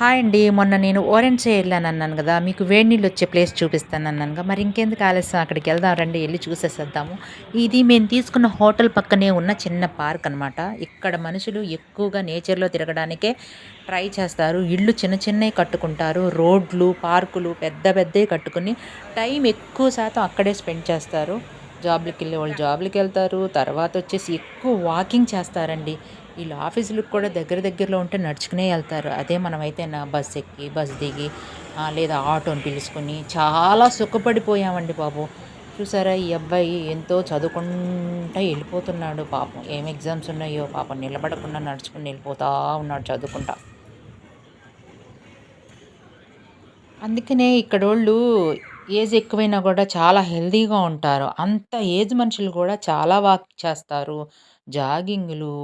Hi అండి. మొన్న నేను ఓరెంట్ వెళ్ళాను అన్నాను కదా మీకు వేడి నీళ్ళు వచ్చే ప్లేస్ చూపిస్తాను అన్నాను మరి ఇంకెందుకు ఆలస్యం? అక్కడికి వెళ్దాం రండి వెళ్ళి చూసేసేద్దాము. ఇది మేము తీసుకున్న హోటల్ పక్కనే ఉన్న చిన్న పార్క్ అనమాట ఇక్కడ మనుషులు ఎక్కువగా నేచర్లో తిరగడానికే ట్రై చేస్తారు. ఇళ్ళు చిన్న చిన్నవి కట్టుకుంటారు. రోడ్లు పార్కులు పెద్ద పెద్దవి కట్టుకుని టైం ఎక్కువ శాతం అక్కడే స్పెండ్ చేస్తారు. జాబ్లకి వెళ్ళే వాళ్ళు జాబ్లకి వెళ్తారు. తర్వాత వచ్చేసి ఎక్కువ వాకింగ్ చేస్తారండి. వీళ్ళు ఆఫీసులకు కూడా దగ్గర దగ్గరలో ఉంటే నడుచుకునే వెళ్తారు. అదే మనమైతే నా బస్ ఎక్కి బస్ దిగి లేదా ఆటోని పిలుచుకొని చాలా సుఖపడిపోయామండి బాబు. చూసారా ఈ అబ్బాయి ఎంతో చదువుకుంటా వెళ్ళిపోతున్నాడు పాపం. ఏం ఎగ్జామ్స్ ఉన్నాయో పాపం నిలబడకుండా నడుచుకుని వెళ్ళిపోతా ఉన్నాడు చదువుకుంటా. అందుకనే ఇక్కడ వాళ్ళు ఏజ్ ఎక్కువైనా కూడా చాలా హెల్తీగా ఉంటారు. అంత ఏజ్ మనుషులు కూడా చాలా వాక్ చేస్తారు. జాగింగ్లు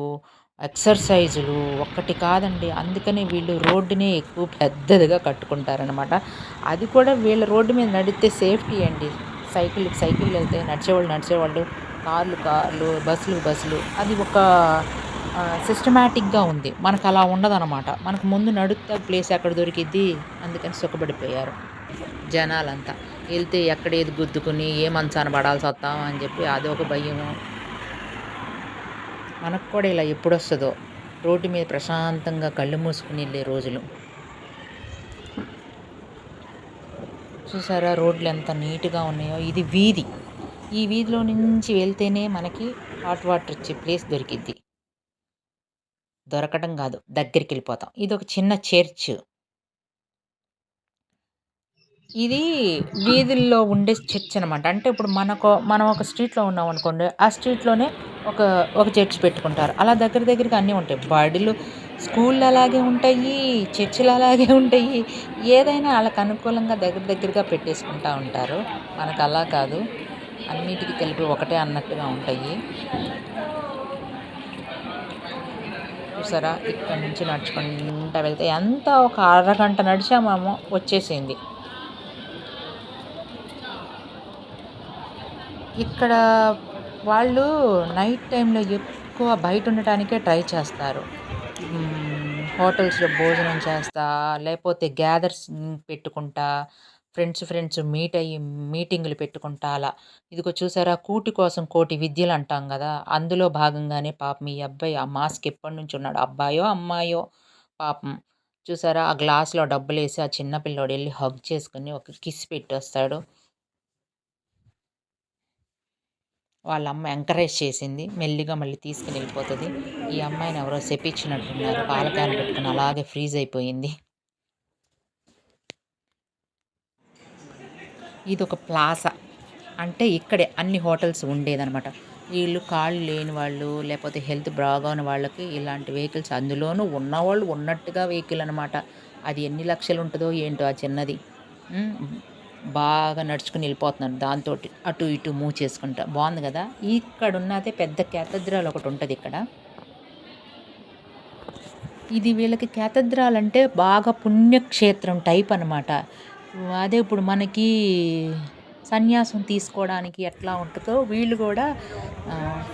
ఎక్సర్సైజులు ఒక్కటి కాదండి. అందుకని వీళ్ళు రోడ్డునే ఎక్కువ పెద్దదిగా కట్టుకుంటారనమాట అది కూడా వీళ్ళ రోడ్డు మీద నడిస్తే సేఫ్టీ అండి. సైకిల్ సైకిల్ వెళ్తే నడిచేవాళ్ళు నడిచేవాళ్ళు కార్లు కార్లు బస్సులు బస్సులు. అది ఒక సిస్టమేటిక్గా ఉంది. మనకు అలా ఉండదన్నమాట. మనకు ముందు నడుస్తే ప్లేస్ ఎక్కడ దొరికిద్ది? అందుకని సుఖపడిపోయారు జనాలంతా. వెళ్తే ఎక్కడ ఏది గుద్దుకుని ఏ మంచాన పడాల్సి వస్తాం అని చెప్పి అదొక భయము. మనకు కూడా ఇలా ఎప్పుడు వస్తుందో రోడ్డు మీద ప్రశాంతంగా కళ్ళు మూసుకుని వెళ్ళే రోజులు. చూసారా రోడ్లు ఎంత నీట్గా ఉన్నాయో? ఇది వీధి. ఈ వీధిలో నుంచి వెళ్తేనే మనకి హాట్ వాటర్ వచ్చే ప్లేస్ దొరికిద్ది. దొరకడం కాదు దగ్గరికి వెళ్ళిపోతాం. ఇది ఒక చిన్న చర్చ్. ఇది వీధుల్లో ఉండే చర్చ్ అనమాట అంటే ఇప్పుడు మనకు మనం ఒక స్ట్రీట్లో ఉన్నాం అనుకోండి ఆ స్ట్రీట్లోనే ఒక ఒక చర్చ్ పెట్టుకుంటారు. అలా దగ్గర దగ్గరగా అన్నీ ఉంటాయి. బడిలు స్కూళ్ళు అలాగే ఉంటాయి చర్చిలు అలాగే ఉంటాయి. ఏదైనా వాళ్ళకి అనుకూలంగా దగ్గర దగ్గరగా పెట్టేసుకుంటూ ఉంటారు. మనకు అలా కాదు. అన్నిటికీ కలిపి ఒకటే అన్నట్టుగా ఉంటాయి. చూసారా? ఇక్కడ నుంచి నడుచుకుంటా వెళ్తే ఎంత ఒక అరగంట నడిచామేమో వచ్చేసింది. ఇక్కడ వాళ్ళు నైట్ టైంలో ఎక్కువ బయట ఉండటానికే ట్రై చేస్తారు. హోటల్స్లో భోజనం చేస్తా లేకపోతే గ్యాదర్స్ పెట్టుకుంటా ఫ్రెండ్స్ ఫ్రెండ్స్ మీట్ అయ్యి మీటింగులు పెట్టుకుంటా అలా. ఇదిగో చూసారా కూటి కోసం కోటి విద్యలు అంటాం కదా అందులో భాగంగానే పాపం ఈ అబ్బాయి ఆ మాస్క్ ఎప్పటి నుంచి ఉన్నాడు? అబ్బాయో అమ్మాయో? పాపం. చూసారా ఆ గ్లాస్లో డబ్బులు వేసి ఆ చిన్నపిల్లోడు వెళ్ళి హగ్ చేసుకుని ఒక కిస్ పెట్టి వస్తాడు వాళ్ళ అమ్మ ఎంకరేజ్ చేసింది. మెల్లిగా మళ్ళీ తీసుకుని వెళ్ళిపోతుంది. ఈ అమ్మాయిని ఎవరో చెప్పించినట్టున్నారు. పాలకాయలు పెట్టుకుని అలాగే ఫ్రీజ్ అయిపోయింది. ఇది ఒక ప్లాసా అంటే ఇక్కడే అన్ని హోటల్స్ ఉండేదనమాట వీళ్ళు కాళ్ళు లేని వాళ్ళు లేకపోతే హెల్త్ బాగాని వాళ్ళకి ఇలాంటి వెహికల్స్ అందులోనూ ఉన్నవాళ్ళు ఉన్నట్టుగా వెహికల్ అనమాట అది ఎన్ని లక్షలు ఉంటుందో ఏంటో ఆ చిన్నది. బాగా నడుచుకుని వెళ్ళిపోతున్నారు దాంతో అటు ఇటు మూవ్ చేసుకుంటా. బాగుంది కదా? ఇక్కడ ఉన్నదే పెద్ద క్యాథడ్రాల్ ఒకటి ఉంటుంది ఇక్కడ. ఇది వీళ్ళకి క్యాథడ్రాల్ అంటే బాగా పుణ్యక్షేత్రం టైప్ అనమాట అదే ఇప్పుడు మనకి సన్యాసం తీసుకోవడానికి ఎట్లా ఉంటుందో వీళ్ళు కూడా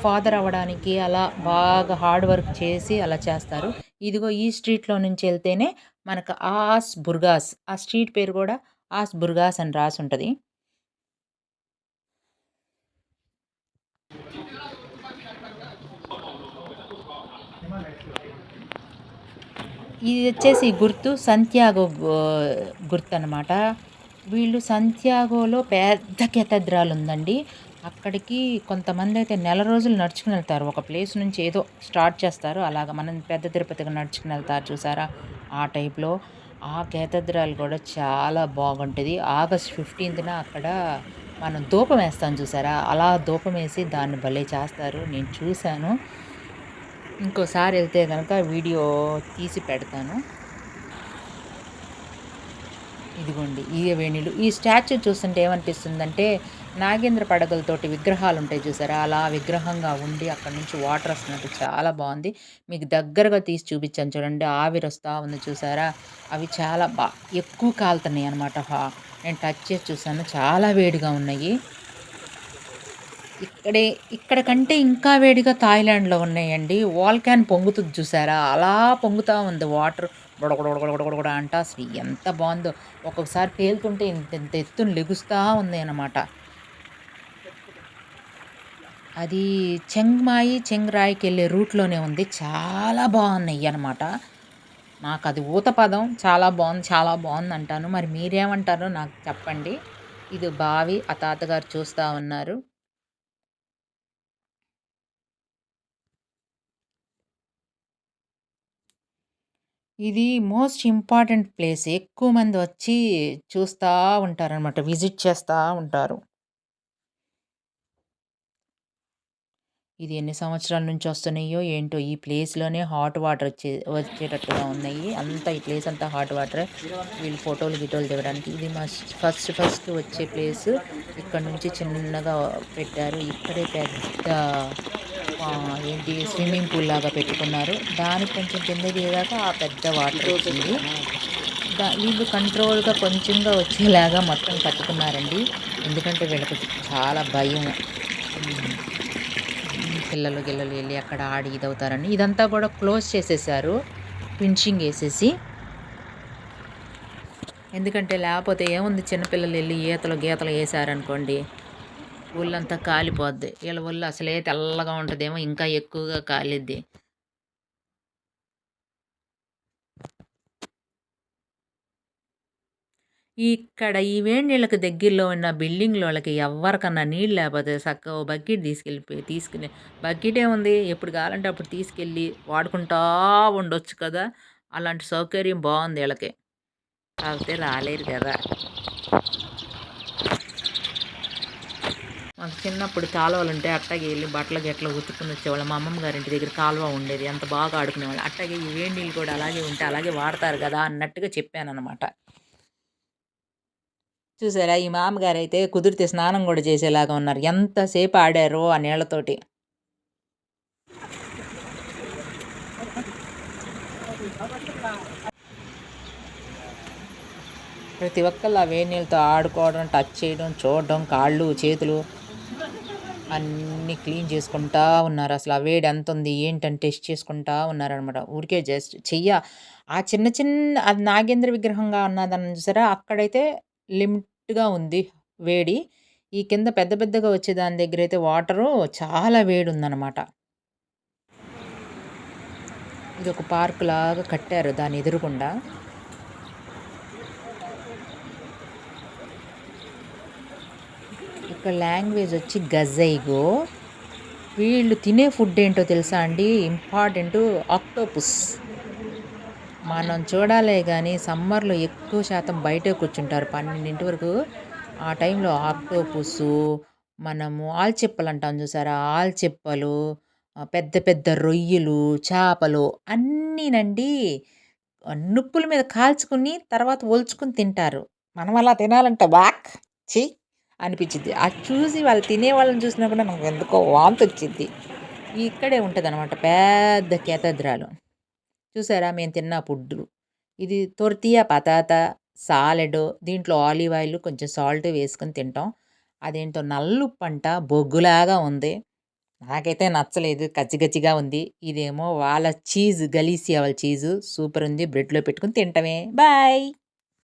ఫాదర్ అవ్వడానికి అలా బాగా హార్డ్ వర్క్ చేసి అలా చేస్తారు. ఇదిగో ఈ స్ట్రీట్లో నుంచి వెళ్తేనే మనకు ఆస్ బుర్గాస్. ఆ స్ట్రీట్ పేరు కూడా ఆస్ బుర్గాస్ అని రాసి ఉంటుంది ఇది వచ్చేసి గుర్తు సంత్యాగో గుర్తు అనమాట వీళ్ళు సంత్యాగోలో పెద్ద కెథడ్రాల్ ఉందండి అక్కడికి కొంతమంది అయితే నెల రోజులు నడుచుకుని వెళ్తారు ఒక ప్లేస్ నుంచి ఏదో స్టార్ట్ చేస్తారు. అలాగ మనం పెద్ద తిరుపతిగా నడుచుకుని వెళ్తారు చూసారా? ఆ టైప్లో. ఆ కేతద్రాలు కూడా చాలా బాగుంటుంది. ఆగస్ట్ ఫిఫ్టీన్త్న అక్కడ మనం ధూపం వేస్తాం చూసారా? అలా ధూపం వేసి దాన్ని భలే చేస్తారు. నేను చూశాను. ఇంకోసారి వెళ్తే కనుక వీడియో తీసి పెడతాను. ఇదిగోండి ఈ వేణులు. ఈ స్టాచ్యూ చూస్తుంటే ఏమనిపిస్తుందంటే నాగేంద్ర పడగలతోటి విగ్రహాలు ఉంటాయి చూసారా అలా విగ్రహంగా ఉండి అక్కడ నుంచి వాటర్ వస్తున్నట్టు చాలా బాగుంది మీకు దగ్గరగా తీసి చూపించాను చూడండి ఆవిరి వస్తూ ఉంది చూసారా అవి చాలా బా ఎక్కువ కాలుతున్నాయి అనమాట నేను టచ్ చేసి చూసాను చాలా వేడిగా ఉన్నాయి ఇక్కడే ఇక్కడ కంటే ఇంకా వేడిగా థాయిలాండ్లో ఉన్నాయండి వాల్ క్యాన్ పొంగుతుంది చూసారా అలా పొంగుతూ ఉంది వాటర్ బుడగొడగొడగొడగొడ అంట అసలు ఎంత బాగుందో ఒక్కొక్కసారి పేలుతుంటే ఇంత ఇంత ఎత్తున లెగుస్తూ ఉంది అనమాట అది చెంగ్మాయి చెంగ్రాయికి వెళ్ళే రూట్లోనే ఉంది. చాలా బాగున్నాయి అనమాట నాకు అది ఊత పదం. చాలా బాగుంది చాలా బాగుంది అంటాను. మరి మీరేమంటారో నాకు చెప్పండి. ఇది బావి ఆ తాతగారు చూస్తూ ఉన్నారు. ఇది మోస్ట్ ఇంపార్టెంట్ ప్లేస్. ఎక్కువ మంది వచ్చి చూస్తూ ఉంటారనమాట విజిట్ చేస్తూ ఉంటారు. ఇది ఎన్ని సంవత్సరాల నుంచి వస్తున్నాయో ఏంటో ఈ ప్లేస్లోనే హాట్ వాటర్ వచ్చే వచ్చేటట్టుగా ఉన్నాయి. అంతా ఈ ప్లేస్ అంతా హాట్ వాటర్ వీళ్ళు ఫోటోలు గిటోలు దిగడానికి. ఇది మా ఫస్ట్ ఫస్ట్ వచ్చే ప్లేస్ ఇక్కడ నుంచి చిన్నగా పెట్టారు. ఇక్కడే పెద్ద ఏంటి స్విమ్మింగ్ పూల్ లాగా పెట్టుకున్నారు. దానికి కొంచెం కింద దిగాక ఆ పెద్ద వాటర్ వచ్చింది. వీళ్ళు కంట్రోల్గా కొంచెంగా వచ్చేలాగా మొత్తం కట్టుకున్నారండి ఎందుకంటే వీళ్ళకి చాలా భయం. పిల్లలు గిల్లలు వెళ్ళి అక్కడ ఆడి ఇదవుతారని ఇదంతా కూడా క్లోజ్ చేసేసారు. ఫినిషింగ్ వేసేసి. ఎందుకంటే లేకపోతే ఏముంది చిన్నపిల్లలు వెళ్ళి ఈతలు గీతలు వేసారనుకోండి ఒళ్ళంతా కాలిపోద్ది. వీళ్ళ ఒళ్ళు అసలే తెల్లగా ఉంటుందేమో ఇంకా ఎక్కువగా కాలిద్ది. ఇక్కడ ఈ వేడి నీళ్ళకి దగ్గరలో ఉన్న బిల్డింగ్ వాళ్ళకి ఎవరికన్నా నీళ్ళు లేకపోతే చక్కగా ఓ బకెట్ తీసుకెళ్ళి తీసుకుని బకెట్ ఉంది. ఎప్పుడు కావాలంటే అప్పుడు తీసుకెళ్ళి వాడుకుంటా ఉండొచ్చు కదా. అలాంటి సౌకర్యం బాగుంది వీళ్ళకి. కాకపోతే రాలేరు కదా. మాకు చిన్నప్పుడు కాలువలు ఉంటే అట్టగే వెళ్ళి బట్టలు గెట్ల ఉతుక్కుని వచ్చేవాళ్ళం. మా అమ్మమ్మ గారి ఇంటి దగ్గర కాలువ ఉండేది. అంత బాగా ఆడుకునేవాళ్ళు. అట్టగే ఈ వేడి నీళ్ళు కూడా అలాగే ఉంటే అలాగే వాడతారు కదా అన్నట్టుగా చెప్పాను అనమాట చూసారా? ఈ మామగారు అయితే కుదిరితే స్నానం కూడా చేసేలాగా ఉన్నారు. ఎంతసేపు ఆడారో ఆ నీళ్ళతోటి ప్రతి ఒక్కళ్ళు ఆ వేడి నీళ్ళతో ఆడుకోవడం టచ్ చేయడం చూడడం కాళ్ళు చేతులు అన్నీ క్లీన్ చేసుకుంటా ఉన్నారు. అసలు ఆ వేడి ఎంత ఉంది ఏంటని టెస్ట్ చేసుకుంటా ఉన్నారనమాట ఊరికే జస్ట్ చెయ్య. ఆ చిన్న చిన్న అది నాగేంద్ర విగ్రహంగా ఉన్నదని చూసారా? అక్కడైతే లిమిట్గా ఉంది వేడి. ఈ కింద పెద్ద పెద్దగా వచ్చే దాని దగ్గర అయితే వాటరు చాలా వేడి ఉందన్నమాట ఇది ఒక పార్క్ లాగా కట్టారు దాని ఎదురుకుండా ఇక్కడ లాంగ్వేజ్ వచ్చి గజైగో. వీళ్ళు తినే ఫుడ్ ఏంటో తెలుసా అండి? Important octopus. మనం చూడాలే కానీ సమ్మర్లో ఎక్కువ శాతం బయటే కూర్చుంటారు. పన్నెండింటి వరకు ఆ టైంలో ఆక్టోపుసు మనము ఆల్చిప్పలు అంటాం చూసారా? ఆల్చిప్పలు పెద్ద పెద్ద రొయ్యలు చేపలు అన్నీనండి నుప్పుల మీద కాల్చుకుని తర్వాత ఒలుచుకుని తింటారు. మనం అలా తినాలంటే బాక్ చి అనిపించింది అది చూసి వాళ్ళు తినే వాళ్ళని చూసినప్పుడు నాకు ఎందుకో వాంతి వచ్చింది ఇక్కడే ఉంటుంది అనమాట పెద్ద కేతద్రాలు. చూసారా మేము తిన్న ఫుడ్డు? ఇది తొర్తియా పతాతా సాలెడ్ దీంట్లో ఆలివ్ ఆయిల్ కొంచెం సాల్ట్ వేసుకొని తింటాం. అదేంటో నల్లుప్పంట బొగ్గులాగా ఉంది. నాకైతే నచ్చలేదు గచ్చిగచ్చిగా ఉంది. ఇదేమో వాళ్ళ చీజ్ గలీసియా వాళ్ళ చీజు. సూపర్ ఉంది బ్రెడ్లో పెట్టుకుని తింటమే. బాయ్!